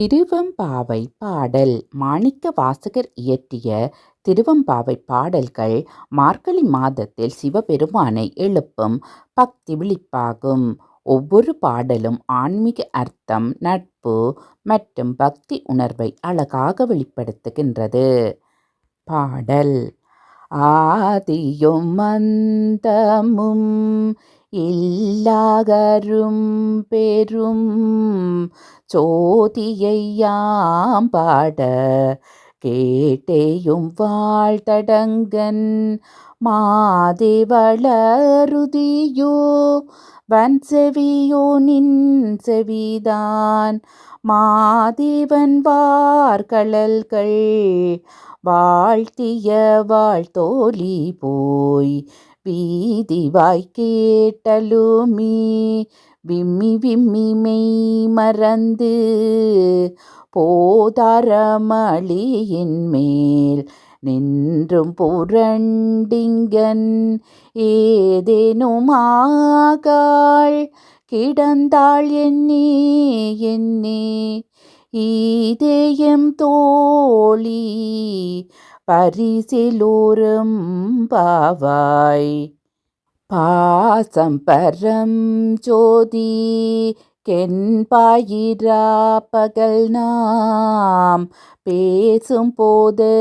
திருவெம்பாவை பாடல் மாணிக்க வாசகர் இயற்றிய திருவம்பாவை பாடல்கள் மார்கழி மாதத்தில் சிவபெருமானை எழுப்பும் பக்தி விழிப்பாகும். ஒவ்வொரு பாடலும் ஆன்மீக அர்த்தம், நட்பு மற்றும் பக்தி உணர்வை அழகாக வெளிப்படுத்துகின்றது. பாடல் ஆதியும் மந்தமும் இல்லாகரும் பெரும் சோதியையாம் பாட கேட்டேயும் வாழ்த்தடங்கன் மாதேவளருதியோ வன் செவியோ நின் செவிதான். மாதேவன் வார்கழல்கள் வாழ்த்திய வாழ்த்தோலி போய் வீதிவாய் கேட்டலுமே விம்மி விம்மி மெய் மறந்து போதாரமளியின் மேல் நின்றும் புரண்டிங்கன். ஏதேனும் ஆகாள் கிடந்தாள் என்னே என்னே ஈதேயம் தோழி பரிசிலோரும் பாவாய். பாசம் பரம் ஜோதி கென்பாயிரா பகல் நாம். பேசும் போது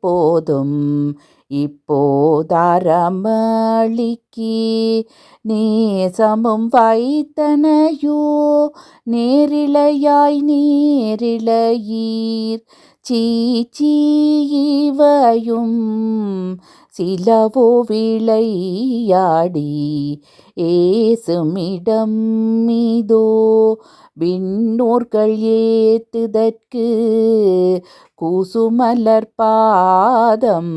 போதும் இப்போதாரமளிக்கு. நேசமும் வைத்தனையோ நேரிழையாய் நேரிழையீர். சீச்சீவையும் சிலவோ விளையாடி ஏசுமிடம் மீதோ விண்ணோர்கள் ஏத்துதற்கு கூசுமலர் பாதம்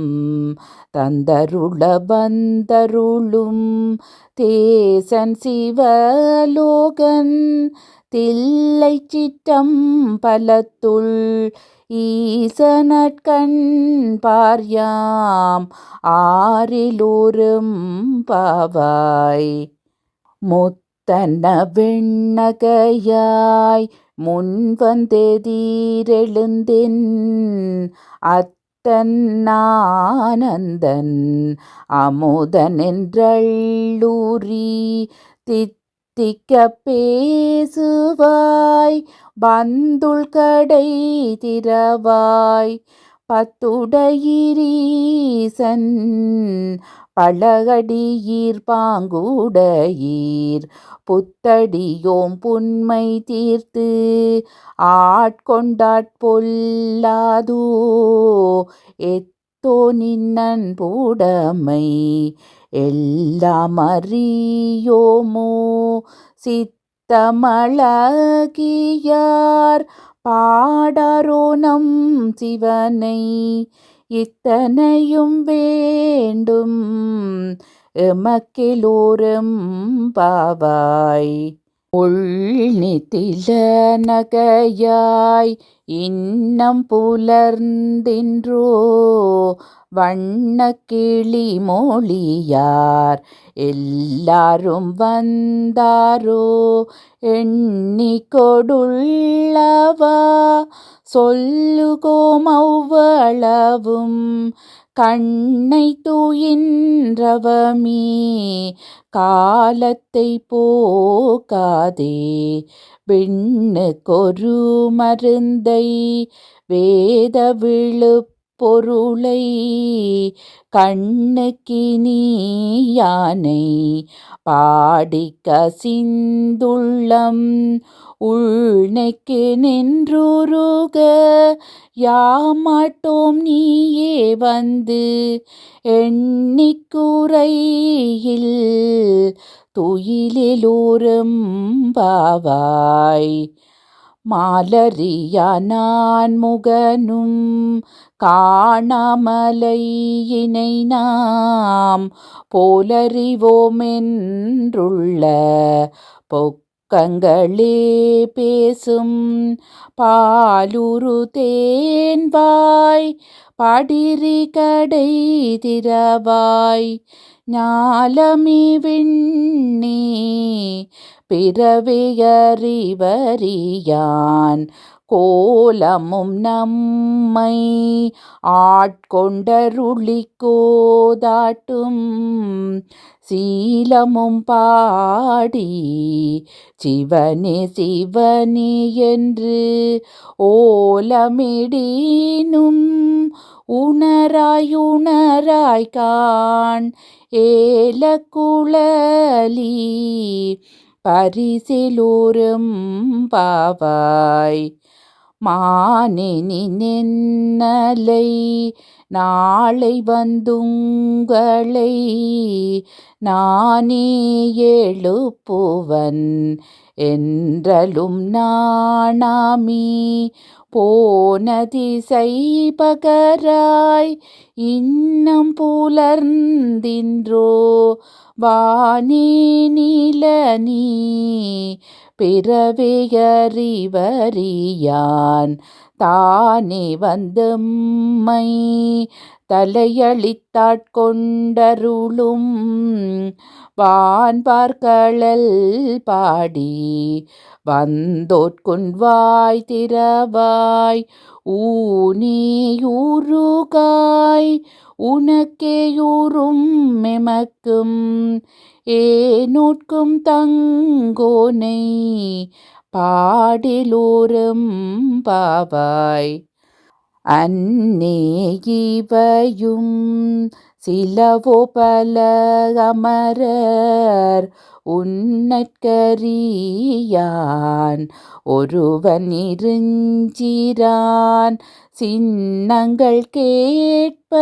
தந்தருள வந்தருளும் தேசன் சிவலோகன் தில்லை சிற்றம் பலத்துள் ஈசனட்கண் பார்யாம் ஆறிலூரும் பாவாய். முத்தன்ன வெண்ணகையாய் முன்வந்தெதீரெழுந்தின் அத்தன் ஆனந்தன் அமுதன் தித்திக்க பேசுவாய். பந்துள் கடை திறவாய் பத்துடையீரீசன் பழகடியீர் பாங்குடையீர் புத்தடியோம் புன்மை தீர்த்து ஆட்கொண்டாட்பொல்லாதோ எத்தோ நின்னன் பூடமை எல்லாம் அறியோமோ சித்த தமிழகியார் பாடரோ நம் சிவனை இத்தனையும் வேண்டும் எமக்கெலோரும் பாவாய். உள்நிதில நகையாய் இன்னம் புலர்ந்தின்றோ வண்ண கிளி மொழியார் எல்லாரும் வந்தாரோ எண்ணி கொடுள்ளவா சொல்லுகோம் அவ்வளவும். கண்ணை தூயின்றவமே காலத்தை போக்காதே. விண்ணுக்கொரு மருந்தை வேத பொருளை கண்ணுக்கினி யானை. பாடிக்க சிந்துள்ளம் உள்நெக்கு நின்றுருக. யாமாட்டோம் நீயே வந்து எண்ணிக்குறையில் துயிலெலோரும் பாவாய். மாலரியா நான் முகனும் காணாமலையினை நாம் போலறிவோமென்றுள்ள பொக்கங்களே பேசும் பாலுரு தேன்வாய் படிரி கடை திரவாய் ஞாலமி விண்ணே பிறவியறிவறியான் கோலமும் நம்மை ஆட்கொண்டருளிக்கோதாட்டும். சீலமும் பாடி சிவனே சிவனே என்று ஓலமிடினும் உணராய் உணராய் காண் ஏலக்குழலி பரிசிலூரும் பாவாய் மானேனி நின்னலை நாளை வந்துங்களை நானே எழுப்புவன். என்றலும் நாணாமி போன திசை பகராய் இன்னம் புலர்ந்தின்றோ வானே நீலனீ பிறவையறிவறியான் தானே வந்தும்மை தலையளித்தாட்கொண்டருளும் வான்பார்களல் பாடி வந்தோட்கொண்வாய் திறவாய் ஊனியூருகாய் உனக்கேயூரும் எமக்கும் ஏனோட்கும் தங்கோனை பாடிலூரும் பாவாய். அன்னே சிலவோ பல அமரர் உன்னற்கரியான் ஒருவன் இருஞ்சிரான் சின்னங்கள் கேட்ப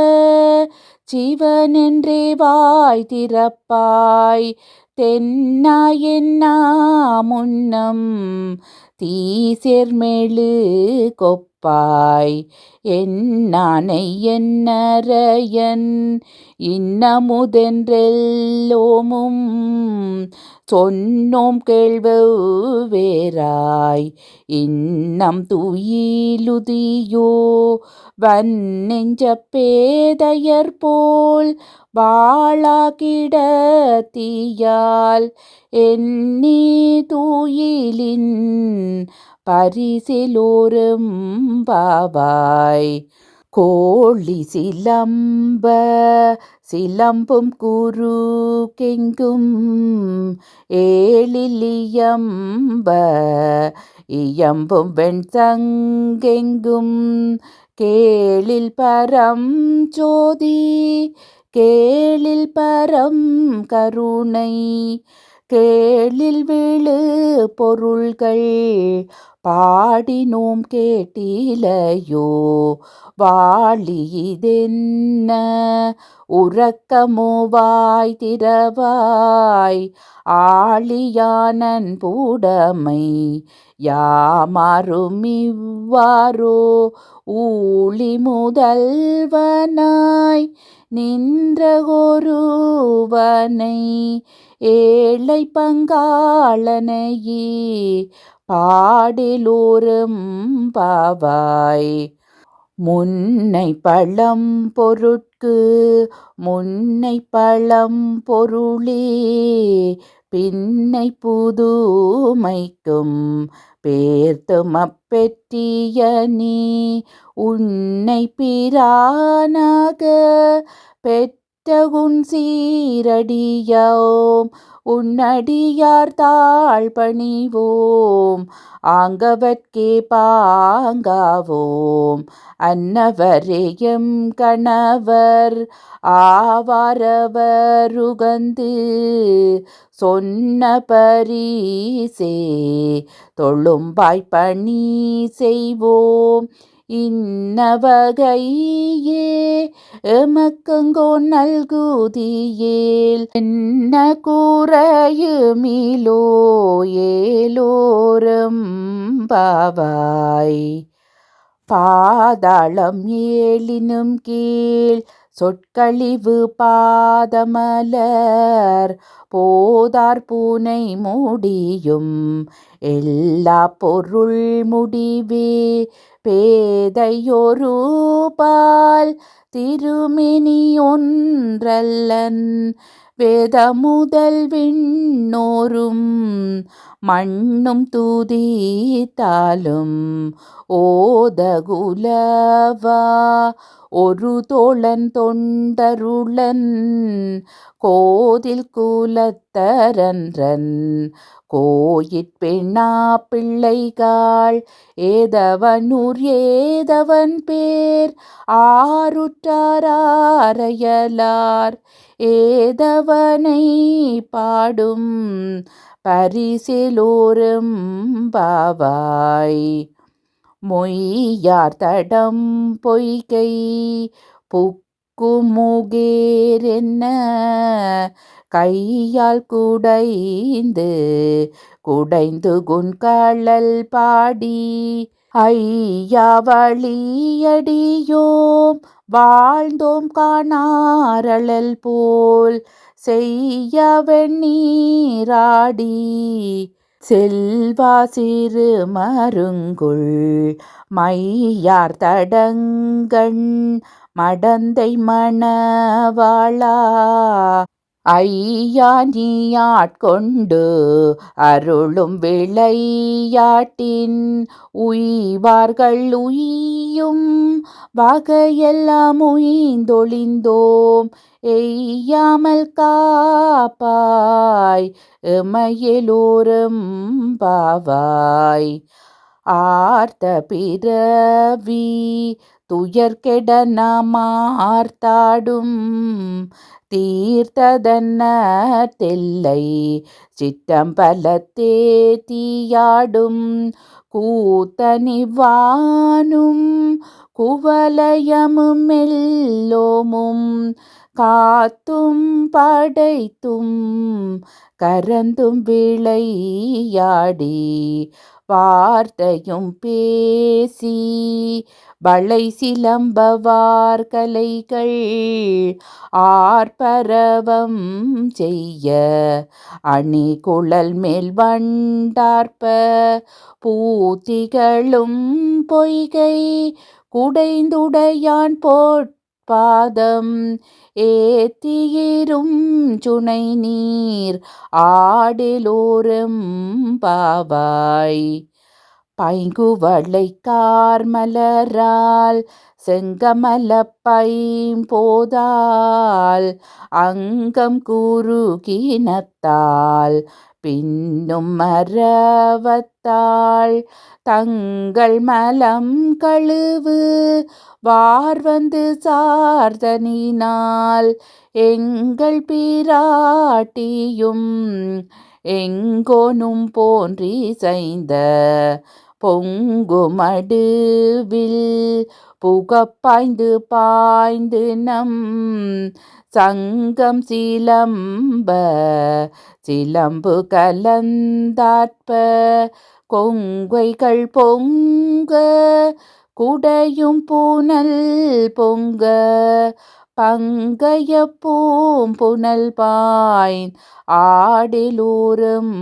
சிவனென்றே வாய் திறப்பாய். தென்னாய் என்னா முன்னம் தீசெர்மெழு பாய் என்னானை என்னரையன் இன்னமுதென்றெல்லோமும் சொன்னோம் கேள்வேராய் இன்னம் துயிலுதியோ வன்னெஞ்ச பேதையர் போல் வாழா வாழாகிடத்தியால் எண்ணி தூயிலின் பரிசிலோரும் பாவாய். கோழி சிலம்ப சிலம்பும் குரு கெங்கும் ஏழிலியம்ப இயம்பும் வெண்சங்கெங்கும் கேளில் பரம் ஜோதி கேளில் பரம் கருணை. கேளில் விழு பொருள்கள் பாடினோம் கேட்டிலையோ? வாழியிதென்ன உறக்கமோ வாய் திறவாய்? ஆழியானன் பூடமை யாமாறும் இவ்வாறோ? ஊழி முதல்வனாய் நின்ற ஒருவனை ஏழை பங்காளனையே பாடிலோரும் பாவாய். முன்னை பழம் பொருட்கு முன்னை பழம் பொருளே பின்னை புதுமைக்கும் பேர்த்தும் நீ உன்னை பிரானாக பெற்ற பெற்றகுன் சீரடியோம். உன்னடியார் தாழ் பணிவோம். ஆங்கவர்க்கே பாங்காவோம். அன்னவரேயம் கணவர் ஆவாரவர் உகந்து சொன்ன பரிசே தொழும்பாய்ப்பணி செய்வோம். இன்னவகையே எமக்கங்கோ நல்குதியேல் என்ன கூறையுமிலோ ஏலோரும் பாவாய். பாதாளம் ஏழினும் கீழ் சொற்கழிவு பாதமலர் போதார் பூனை முடியும் எல்லா பொருள் முடிவே பேதையொரு பால் திருமெனி ஒன்றல்லன் வேத முதல் விண்ணோரும் மண்ணும் தூதித்தாலும் ஓதகுலவா. ஒரு தோழன் தொண்டருளன் கோதில் குலத்தரன்றன் கோயிற்பெண்ணா பிள்ளைகாள் ஏதவனூர் ஏதவன் பேர் ஆருற்றாரையலார் ஏதவனை பாடும் பரிசிலோரும் பாவாய். மொய்யார் தடம் பொய்கை புக்குமுகேரென்ன கையால் குடைந்து குடைந்து குன்கழல் பாடி ஐயா வழியடியோம் வாழ்ந்தோம் காணாரளல் போல் செய்ய வெண்ணீராடி. செல்வா சிறு மருங்குள் மையார் தடங்கண் மடந்தை மணவாளா ஐயானியாட்கொண்டு அருளும் விளையாட்டின் உய்வார்கள் உய்யும் வகையெல்லாம் உய்ந்தொழிந்தோம். எய்யாமல் காப்பாய் எமையலோரும் பாவாய். ஆர்த்த பிறவி துயர்கெட நாமார்த்தாடும் தீர்த்ததன்ன தெல்லை சிற்றம்பலத்தே தீயாடும். கூத்தனிவானும் குவலயமும் எல்லோமும் காத்தும் படைத்தும் கரந்தும் விளையாடி வார்த்தையும் பேசி வளை சிலம்பவார் கலைகள் ஆர்ப்பரவம் செய்ய. அணி குழல் மேல் வண்டார்ப்ப பூத்திகளும் பொய்கை குடைந்துடையான் போட்பாதம் ஏத்தியிரும் சுனை நீர் ஆடிலோரும் பாவாய். பைங்குவளை கார்மலரால் செங்கமல பைம்போதால் அங்கம் கூறுகினத்தால் பின்னும் மரவத்தாள் தங்கள் மலம் கழுவு வார் வந்து சார்தனினால் எங்கள் பிராட்டியும் எங்கோனும் போன்றி செய்த பொங்குமடுவில் புகப்பாய்ந்து பாய்ந்து நம் சங்கம் சிலம்ப சிலம்பு கலந்தாற்ப கொங்கைகள் பொங்க குடையும் பூனல் பொங்க பங்கைய பூம் புனல் பாய்ன் ஆடிலூரும்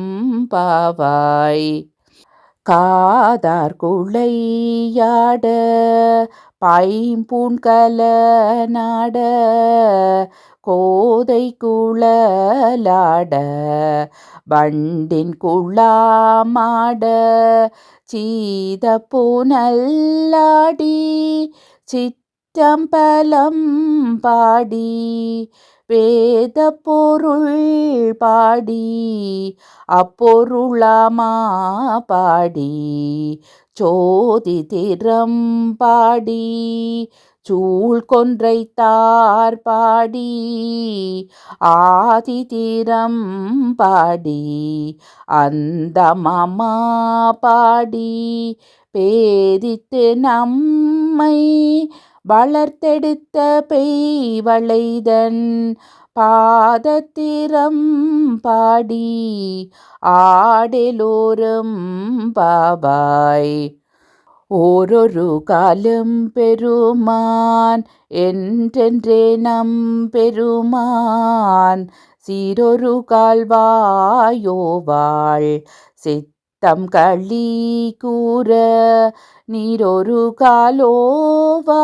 பாவாய். காதார் குளையாட பைம்பூண்கல நாட கோதை குழலாட வண்டின் குழாமாட சீத பூனல்லாடி சிற்றம்பலம் பாடி வேத பொருள் பாடி அப்பொருளாமா பாடி சோதி திறம் பாடி சூழ் கொன்றை தார் பாடி ஆதி தீரம் பாடி அந்த மமா பாடி பேதித்து நம்மை வளர்த்தெடுத்த பெய்வளைதன் பாதத்திரம் பாடி ஆடெலோரும் பாபாய் ஓரொரு காலம் பெருமான் என்றென்றே நம் பெருமான் சீரொரு கால்வாயோவாள் சித்த தம் களி கூற நீரொரு காலோவா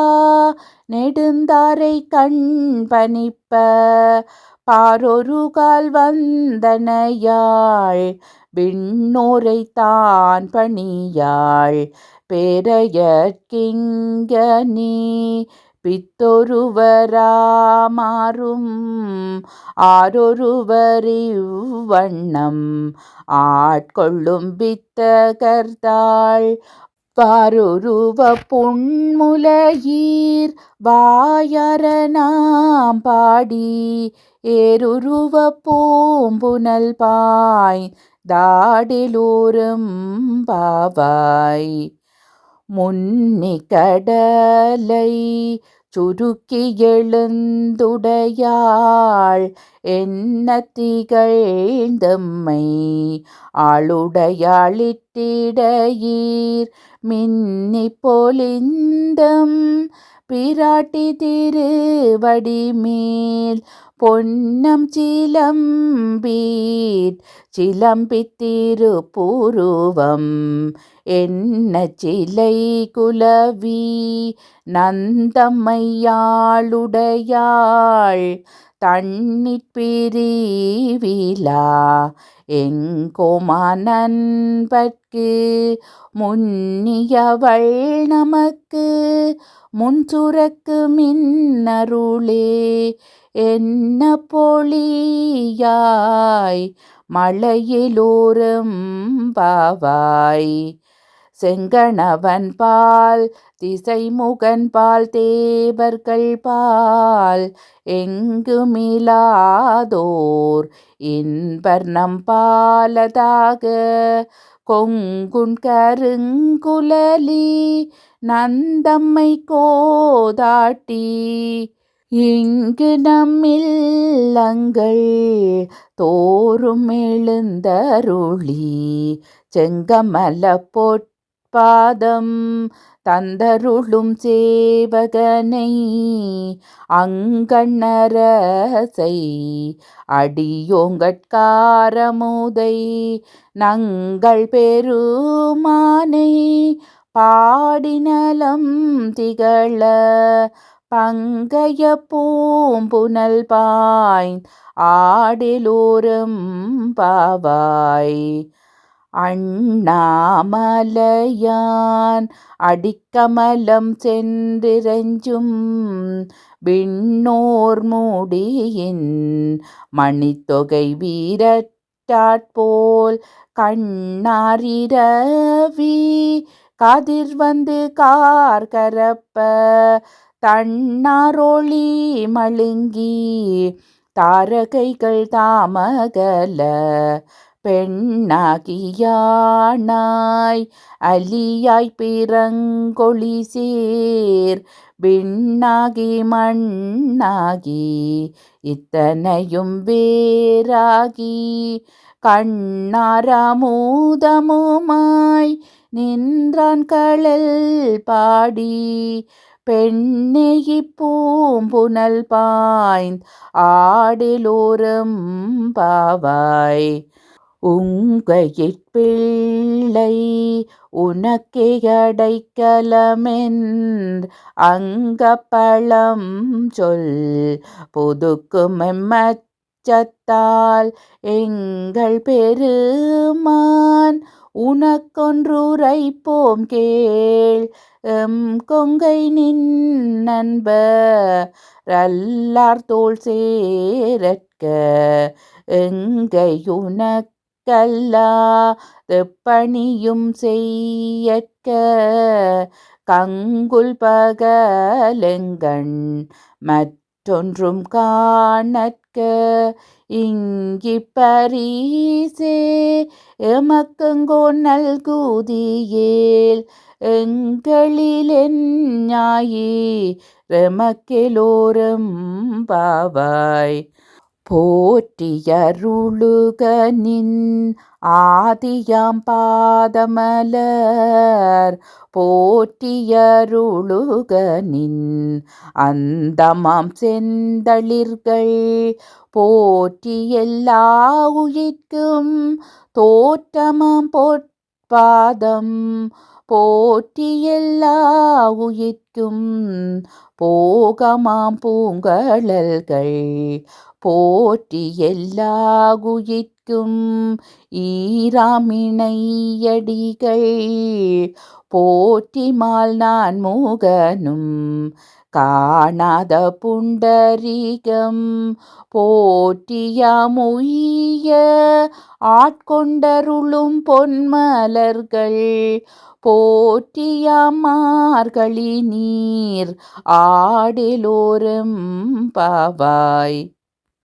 நெடுந்தாரை கண் பணிப்ப பாரொரு கால் வந்தனையாள் விண்ணோரை தான் பணியாள் பேரையற்கிங்க நீ பித்தொருவராமாறும் ஆரொருவரிவ்வண்ணம் ஆட்கொள்ளும் வித்தகர்த்தாள் வாருருவ புண்முலையீர் வாயரணாம் பாடி ஏருருவ பூம்புனல் பாய் தாடிலூரும் பாவாய் முன்னி கடலை சுருக்கி எழுந்துடையாள் என்ன திகழ்ந்தம்மை? ஆளுடையாளிட்டிடையீர் மின்னி பொலிந்தம் பிராட்டி திருவடிமேல் மேல் பொன்னம் சிலம்பீர் சிலம்பித்திருப்புருவம். என்ன சிலை குலவி நந்தம்மையாளுடையாள். தண்ணிற் பிரிவிலா முன்னியவள் நமக்கு முன்சுரக்கு மின்னருளே என்ன பொழியாய் மலையிலோரும் பாவாய். செங்கணவன் பால் திசைமுகன் பால் தேவர்கள் பால். எங்குமிலாதோர் இன்பர்ணம் பாலதாக கொங்குன் கருங்குலலி நந்தம்மை கோதாட்டி. இங்கு நம்மில்லங்கள் தோறும் எழுந்தருளி செங்கமல போட்டு பாதம் தந்தருளும் சேவகனை அங்கண்ணரசை அடியோங்கட்காரமுதை நங்கள் பெருமானை பாடினலம் திகழ பங்கைய பூம்புனல் பாய் ஆடிலோரும் பாவாய். அண்ணாமலையான் அடிக்கமலம் சென்றிரஞ்சும் விண்ணோர் மூடியின் மணித்தொகை வீரட்டாட்போல் கண்ணாரிரவி கதிர் வந்து கார்கரப்ப தன்னாரொளி மழுங்கி தாரகைகள் தாமகல பெண்ணாகியானாய் அலியாய் பிறங்கொழி சேர். விண்ணாகி மண்ணாகி இத்தனையும் வேறாகி. கண்ணாரமூதமுமாய் நின்றான் களல் பாடி. பெண்ணே இப்பூம்புனல் பாய்ந்த் ஆடிலோரும் பாவாய். உங்கையிற் பிள்ளை உனக்கே அடைக்கலமென் அங்கப்பழம் சொல். புதுக்கும் எம்மச்சத்தால் எங்கள் பெருமான் உனக்கொன்றுரைப்போம் கேள். எம் கொங்கை நின் நண்பரல்லார் தோள் சேரற்க கல்லாது பணியும் செய்யற்க கங்குல் பகலெங்கண் மற்றொன்றும் காணற்க இங்கி பரீசே எமக்கங்கோ நல்குதியேல் எங்களிலென் ஞாயி ரெமக்கெலோரும் பாவாய். போற்றியருளுக நின் ஆதியாம் பாதமலர் போற்றியருளுக நின் அந்தமாம் செந்தளிர்கள் போற்றி எல்லா உயிர்க்கும் தோற்றமாம் பொற்பாதம் போற்றி எல்லா உயிர்க்கும் போகமாம் பூங்கழல்கள் போற்றி எல்லா உயிர்க்கும் உயிர்க்கும் ஈராமிணையடிகள் போற்றிமால் நான் மூகனும் காணாத புண்டரிகம். போற்றியாமுய ஆட்கொண்டருளும் பொன்மலர்கள். போற்றியாமார்கழி நீர் ஆடலோரும் பாவாய்